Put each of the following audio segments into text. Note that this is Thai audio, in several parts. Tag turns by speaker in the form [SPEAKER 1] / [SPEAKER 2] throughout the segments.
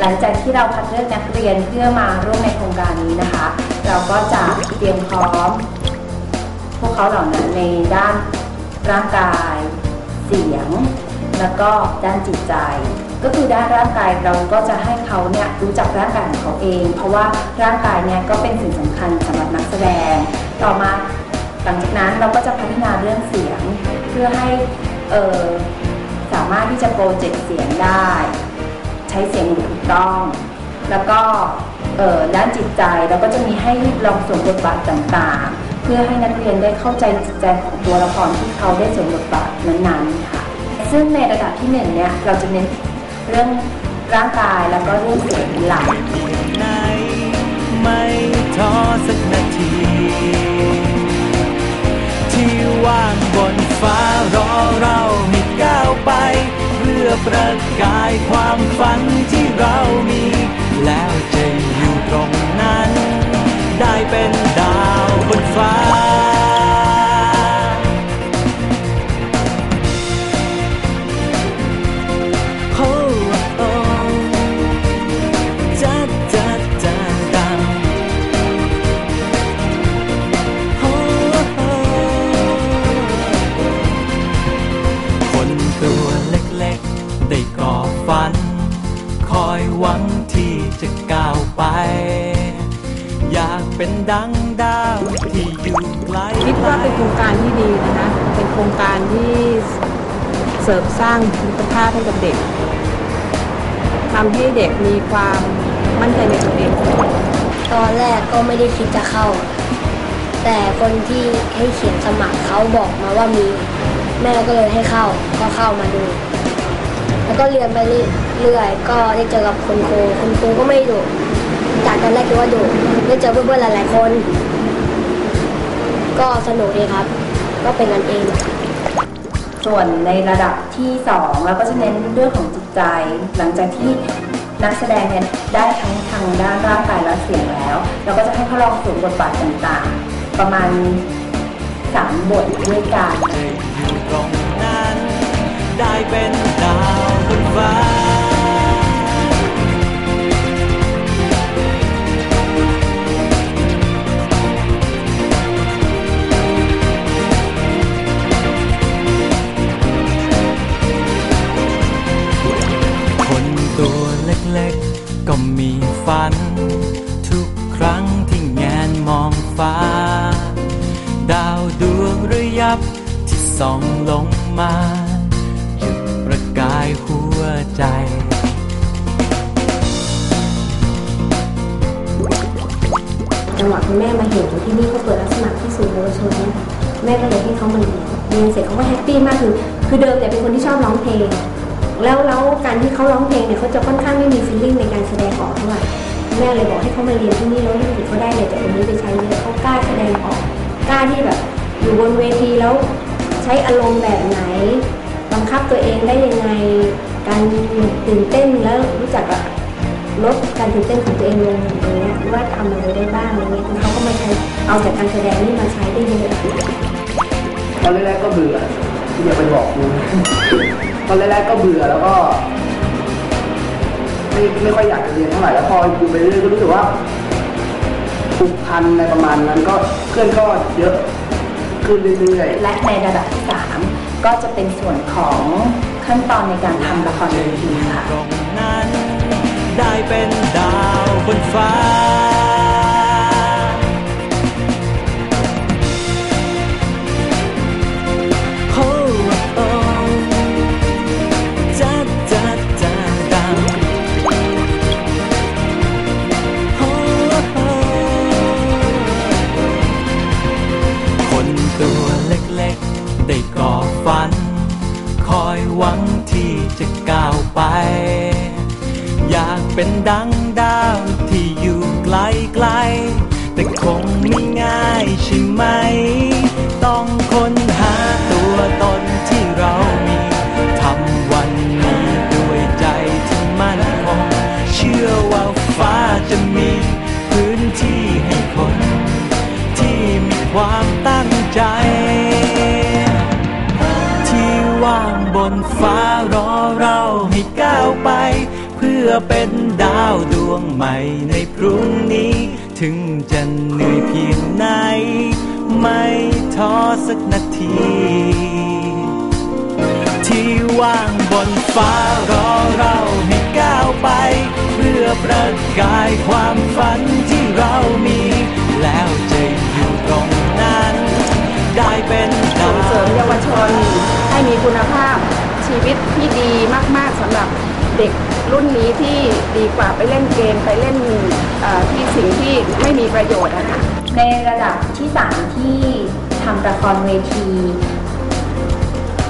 [SPEAKER 1] หลังจากที่เราคัดเลือกนักเรียนเพื่อมาร่วมในโครงการนี้นะคะ เราก็จะเตรียมพร้อม พวกเขาเหล่านั้นในด้านร่างกาย เสียง แล้วก็ด้านจิตใจ ก็คือด้านร่างกายเราก็จะให้เขาเนี่ยรู้จักร่างกายของเขาเอง เพราะว่าร่างกายเนี่ยก็เป็นสิ่งสำคัญสำหรับนักแสดง ต่อมาหลังจากนั้นเราก็จะพัฒนาเรื่องเสียง เพื่อให้สามารถที่จะโปรเจกต์เสียงได้ ใช้เสียงอย่ถูกต้อง แล้วก็เอ่อด้านจิตใจเราก็จะมีให้ลองสวมบทบาทต่างๆ เพื่อให้นักเรียนได้เข้าใจจิตใจของตัวละครที่เขาได้สวมบทบาทนั้นๆค่ะซึ่งในระดับที่หนึ่งเนี่ยเราจะเน้นเรื่องร่างกายแล้วก็เรื่องเสียงหลัก
[SPEAKER 2] เพียงไม่ท้อสักนาที ที่ว่างบนฟ้ารอเราให้ก้าวไป พื่อประกายความฝันที่เรามี แล้วจะอยู่ตรงนั้น ได้เป็นดาวบนฟ้า
[SPEAKER 3] ริมสร้างคุณภาพให้กับเด็กทำให้เด็กมีความมั่นใจในตัวเอง
[SPEAKER 4] ตอนแรกก็ไม่ได้คิดจะเข้า แต่คนที่ให้เขียนสมัครเขาบอกมาว่ามี แม่ก็เลยให้เข้าก็เข้ามาดู แล้วก็เรียนไปเรื่อยๆก็ได้เจอกับคุณครูคุณครูก็ไม่ดุจากตอนแรกคิดว่าดุได้เจอเพื่อนๆหลายๆคน ก็สนุกดีครับ ก็เป็นกันเอง
[SPEAKER 1] ส่วนในระดับที่2เราก็จะเน้นเรื่องของจิตใจ หลังจากที่นักแสดงเนี่ยได้ทั้งทางด้านร่างกายและเสียงแล้ว เราก็จะให้เขาลองสวมบทบาทต่างๆ ประมาณ3บทด้วยกัน
[SPEAKER 2] ตรงนั้นได้เป็นดาวบนฟ้า มาหยุดประกายหัวใจ
[SPEAKER 5] จังหวะคุณแม่มาเห็นที่นี่เขาเปิดรับสมัครที่ศูนย์เยาวชนเนี่ยแม่ก็เลยให้เขามาเรียนเรียนเสร็จเขาก็แฮปปี้มากคือคือเดิมเนี่เป็นคนที่ชอบร้องเพลง แล้วแล้วการที่เขาร้องเพลงเนี่ยเขาจะค่อนข้างไม่มีฟีลลิ่งในการแสดงออกเท่าไหร่แม่เลยบอกให้เขามาเรียนที่นี่แล้วรู้สึกเขาได้เลยจากตรงนี้ไปใช้เยอะเขากล้าแสดงออกกล้าที่แบบอยู่บนเวทีแล้ว ช้อารมณ์แบบไหน บังคับตัวเองได้ยังไง การตื่นเต้นแล้วรู้จักแบบลดการตื่นเต้นของตัวเองลงอย่างเงี้ยว่าทำอะไรได้บ้างอะไรเงี้ยเขาก็มาใช้เอาจากการแสดงนี่มาใช้ได้เยอะ
[SPEAKER 6] ตอนแรกๆก็เบื่อที่อยากไปบอกครูตอนแรกๆก็เบื่อแล้วก็ไม่ไม่ค่อยอยากจะเรียนเท่าไหร่แล้วพออยู่ไปเรื่อยก็รู้สึกว่าผูกพันในประมาณนั้นก็เพื่อนก็เยอะ ขึ้นเรื่อยๆ
[SPEAKER 1] และในระดับที่ 3 ก็จะเป็นส่วนของขั้นตอนในการทำละครเวทีค่ะ
[SPEAKER 2] ตรงนั้นได้เป็นดาวบนฟ้า เป็นดาวดวงใหม่ในพรุ่งนี้ ถึงจะเหนื่อยเพียงไหน ไม่ท้อสักนาที ที่ว่างบนฟ้ารอเราให้ก้าวไป เพื่อประกายความฝันที่เรามี แล้วจะอยู่ตรงนั้น ได้เป็นดา
[SPEAKER 3] ส่งเสริ
[SPEAKER 2] ว
[SPEAKER 3] มเยาวชนให้มีคุณภาพชีวิตที่ดีมาก ๆสำหรับ เด็กรุ่นนี้ที่ดีกว่าไปเล่นเกมไปเล่นที่สิ่งที่ไม่มีประโยชน์นะคะ
[SPEAKER 1] ในระดับที่3ที่ทำละครเวที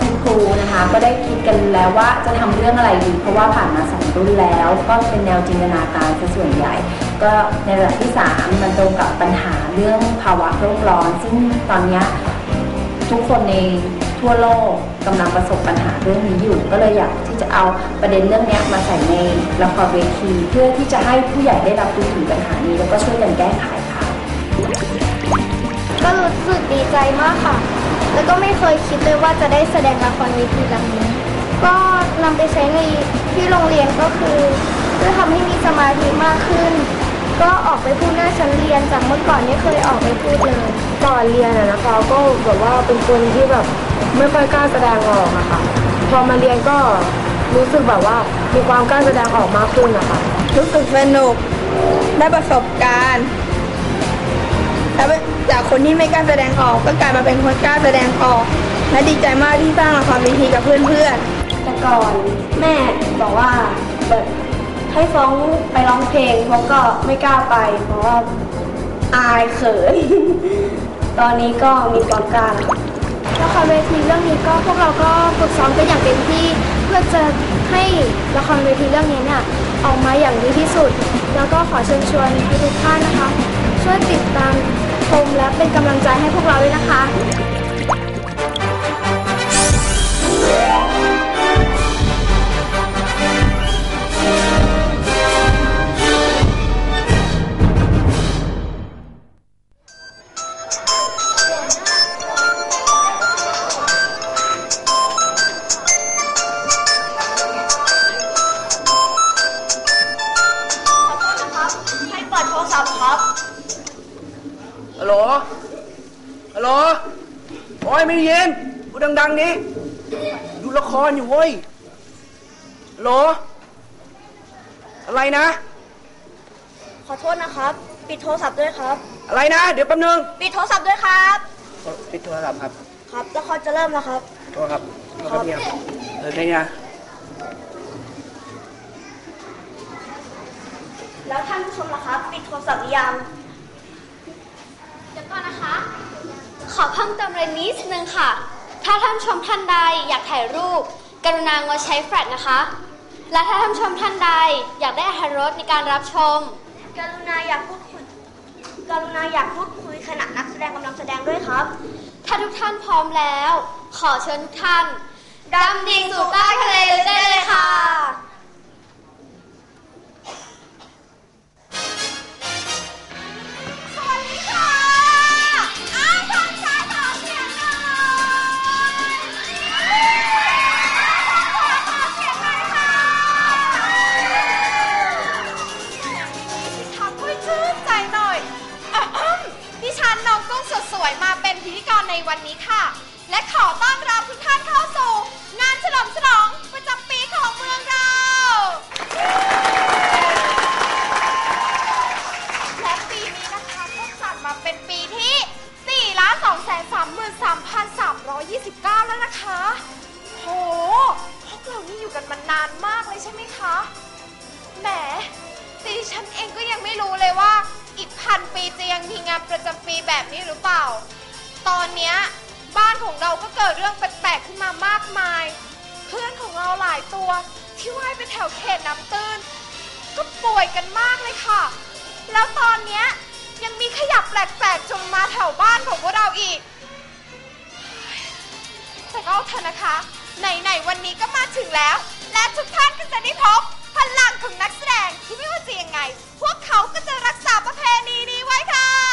[SPEAKER 1] คุณครูนะคะก็ได้คิดกันแล้วว่าจะทำเรื่องอะไรดี เพราะว่าผ่านมาสองรุ่นแล้ว ก็เป็นแนวจินตนาการซะส่วนใหญ่ ก็ในระดับที่ 3 มันตรงกับปัญหาเรื่องภาวะโลกร้อน ซึ่งตอนนี้ทุกคนใน ทั่วโลกกำลังประสบปัญหาเรื่องนี้อยู่ ก็เลยอยากที่จะเอาประเด็นเรื่องเนี้ยมาใส่ในละครเวทีเพื่อที่จะให้ผู้ใหญ่ได้รับรู้ถึงปัญหานี้ แล้วก็ช่วยกันแก้ไขค่ะ
[SPEAKER 7] ก็รู้สึกดีใจมากค่ะ แล้วก็ไม่เคยคิดเลยว่าจะได้แสดงละครเวทีแบบนี้ ก็นำไปใช้ในที่โรงเรียนก็คือเพื่อทำให้มีสมาธิมากขึ้นก็ออกไปพูดหน้าชั้นเรียนจากเมื่อก่อนไม่เคยออกไปพูดเลย
[SPEAKER 8] ก่อนเรียนอะนะคะก็แบบว่าเป็นคนที่แบบ ไม่ค่อยกล้าแสดงออกอะค่ะ พอมาเรียนก็รู้สึกแบบว่ามีความกล้าแสดงออกมากขึ้นนะคะ
[SPEAKER 9] รู้สึกสนุกได้ประสบการณ์แล้วจากคนที่ไม่กล้าแสดงออกก็กลายมาเป็นคนกล้าแสดงออก และดีใจมากที่สร้างละครเวทีกับเพื่อนๆ
[SPEAKER 7] แต่ก่อนแม่บอกว่าแบบให้ฟ้องไปร้องเพลงฟ้องก็ไม่กล้าไป เพราะว่าอายเขิน ตอนนี้ก็มีความกล้า ละครเวทีเรื่องนี้ก็พวกเราก็ฝึกซ้อมกันอย่างเต็มที่ เพื่อจะให้ละครเวทีเรื่องนี้เนี่ยออกมาอย่างดีที่สุด แล้วก็ขอเชิญชวนทุกท่านนะคะ ช่วยติดตามชมและเป็นกำลังใจให้พวกเราด้วยนะคะ
[SPEAKER 6] ยไม่ได้ยินพูดดังๆนี้ดูละครอยู่เว้ยฮัลโหลอะไรนะ
[SPEAKER 9] ขอโทษนะครับ ปิดโทรศัพท์ด้วยครับ
[SPEAKER 6] อะไรนะ เดี๋ยวแป๊บนึง
[SPEAKER 9] ปิดโทรศัพท์ด้วยครับ
[SPEAKER 6] ปิดโทรศัพท์ครับ
[SPEAKER 9] ครับละครจะเริ่มแล้วครับ
[SPEAKER 6] โทรครับโทรครับเนี่ยเออใช่นะ
[SPEAKER 9] แล้วท่านผู้ชมล่ะครับ ปิดโทรศัพท์หรือยัง
[SPEAKER 10] เดี๋ยวก่อนนะคะ ขอเพิ่มเติมอะไรนิดนึงค่ะ ถ้าท่านผู้ชมท่านใดอยากถ่ายรูป กรุณางดใช้แฟลชนะคะ และถ้าท่านผู้ชมท่านใดอยากได้อรรถรสในการรับชม
[SPEAKER 9] กรุณาอยากพูดคุยกรุณาอยากพูดคุยขณะนักแสดงกำลังแสดงด้วยครับ
[SPEAKER 10] ถ้าทุกท่านพร้อมแล้ว ขอเชิญทุกท่านดำดิ่งสู่ใต้ทะเลได้เลยค่ะ วยมาเป็นพิธีกรในวันนี้ค่ะ และขอต้อนรับทุกท่านเข้าสู่ งานเฉลิมฉลองประจำปีของเมืองเรา และปีนี้นะคะก็จัดมาเป็นปีที่4ล้าน2แสน33,329 แล้วนะคะ โห พวกเรานี่อยู่กันมานานมากเลยใช่ไหมคะ แหมดิฉันเองก็ยังไม่รู้เลยว่า อีกพันปีจะยังมีงานประจำปีแบบนี้หรือเปล่า ตอนเนี้ยบ้านของเราก็เกิดเรื่องแปลกๆขึ้นมามากมาย เพื่อนของเราหลายตัว ที่ว่ายไปแถวเขตน้ำตื้น ก็ป่วยกันมากเลยค่ะ แล้วตอนเนี้ยยังมีขยับแปลกๆจนมาแถวบ้านของพวกเราอีก แต่ก็เอาเถอะนะคะ ไหนๆวันนี้ก็มาถึงแล้ว และทุกท่านก็จะได้พบ ลังของนักแสดงที่ไม่ว่าจะยังไง พวกเขาก็จะรักษาประเพณีนี้ไว้ค่ะ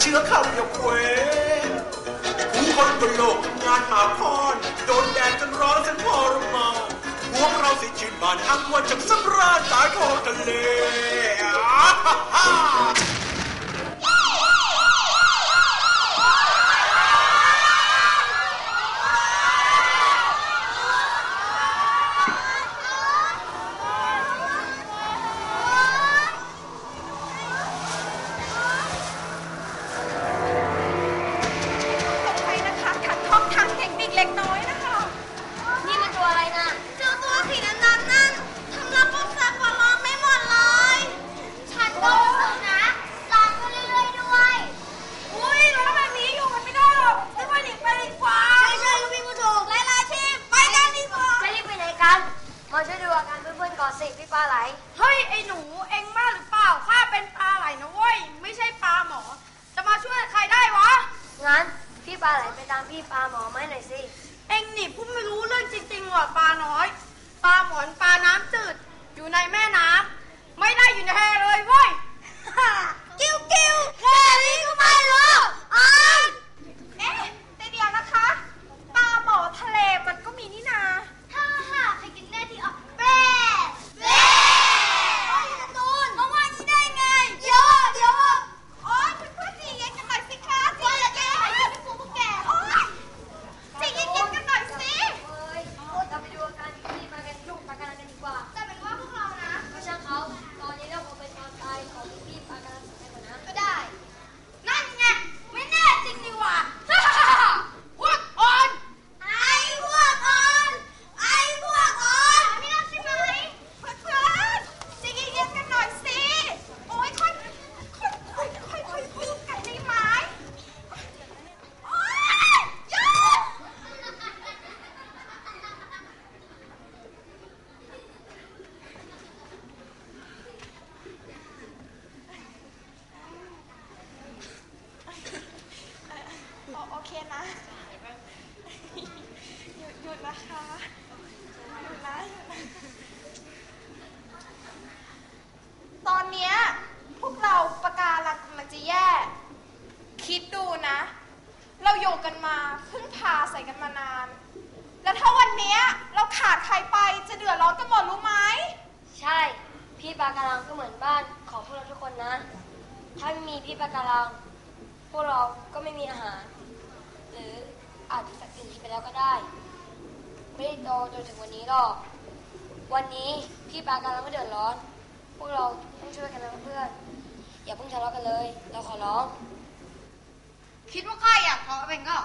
[SPEAKER 10] เชื้อข้าวเดียวเควผู้คนบนโลกงานหาพรโดนแดดจนร้อนจนพอรมาพวกเราสิชื่นบานทั้งวันจากสัำราญสายทองทะเล
[SPEAKER 4] ร้อนกัน
[SPEAKER 11] ห
[SPEAKER 4] มดรู้ไห
[SPEAKER 12] ม ใช่
[SPEAKER 4] พี่ปลาการัง
[SPEAKER 11] ก็เห
[SPEAKER 4] มือนบ้านของพวกเราทุกคนนะ ถ้าไม่มีพี่ปลาการัง พวกเราก็ไม่มีอาหาร หรืออาจจะสักทีไปแล้วก็ได้ ไม่ได้โตจนถึงวันนี้หรอก วันนี้พี่ปลาการังก็เดือดร้อน พวกเราต้องช่วยกันนะเพื่อน อย่าเพิ่งทะเลาะกันเลย เราขอร้อง
[SPEAKER 12] คิดว่าข้าอยากขอเองก็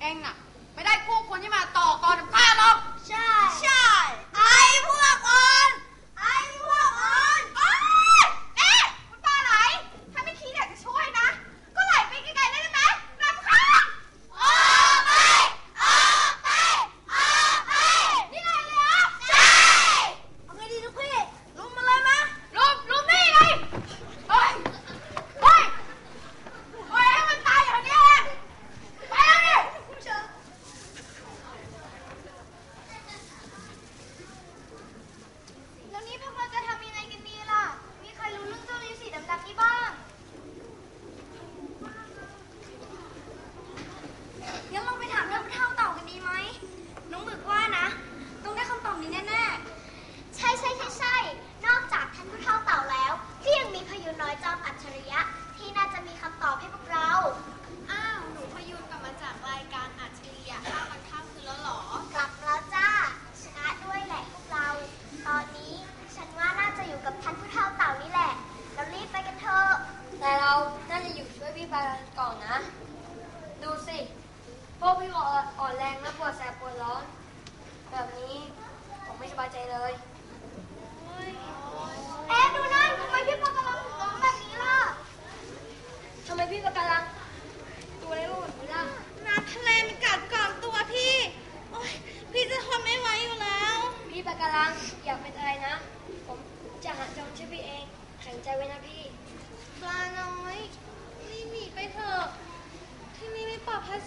[SPEAKER 12] เองน่ะ ไม่ได้
[SPEAKER 4] พวก
[SPEAKER 11] คน
[SPEAKER 4] ที่มาต่อกรกั
[SPEAKER 11] บข้าหรอ
[SPEAKER 4] ก ใช่ ใช่ ไอ้พว
[SPEAKER 11] กอ่
[SPEAKER 4] อน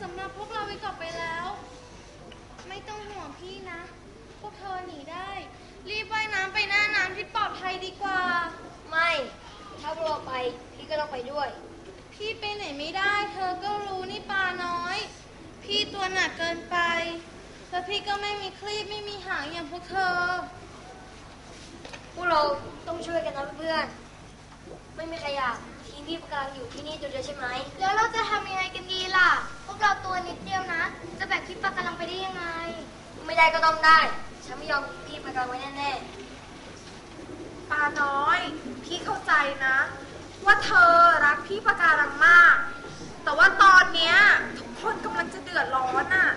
[SPEAKER 10] สำหรับพวกเราไปกลับไปแล้ว ไม่ต้องห่วงพี่นะ พวกเธอหนีได้ รีบว่ายน้ำไปหน้าน้ำที่ปลอดภัยดีกว่า
[SPEAKER 4] ไม่ ถ้าพวกเราไป พี่ก็ต้องไปด้วย
[SPEAKER 10] พี่ไปไหนไม่ได้ เธอก็รู้นี่ปลาน้อย พี่ตัวหนักเกินไปแล้วพี่ก็ไม่มีคลีบไม่มีหางอย่างพวกเธอ
[SPEAKER 4] พวกเราต้องช่วยกันนะเพื่อนๆไม่มีใครอยากทิ้ง พี่ปะการังอยู่ที่นี่ตัวเดียวใช่ไหม
[SPEAKER 10] แล้วเราจะทำยังไงกันดีล่ะ พวกเราตัวนิดเดียวนะ จะแบกพี่ปลากำลังไปได้ยังไง
[SPEAKER 4] ไม่ได้ก็ต้องได้ ฉันไม่ยอมทิ้งพี่ปะการังไว้แน่
[SPEAKER 10] ปลาน้อย พี่เข้าใจนะ ว่าเธอรักพี่ปะการังมาก แต่ว่าตอนเนี้ยทุกคนกำลังจะเดือดร้อนน่ะ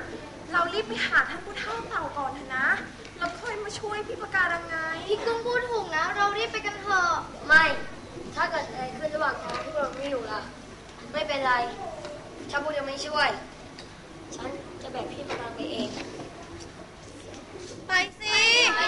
[SPEAKER 10] เรารีบไปหาท่านผู้เฒ่าเต่าก่อนเถอะนะแล้วค่อยมาช่วยพี่ปะการังไง พี่กุ้งพูดถูกนะ เรารีบไปกันเถอะ
[SPEAKER 4] ๆไม่ ถ้าเกิดอะไรขึ้นระหว่างทางที่พวกเราไม่อยู่ล่ะ ไม่เป็นไรถ้าพวกเราไม่ช่วย ฉันจะแบกพี่ปะการังไปเอง
[SPEAKER 10] ไปสิไป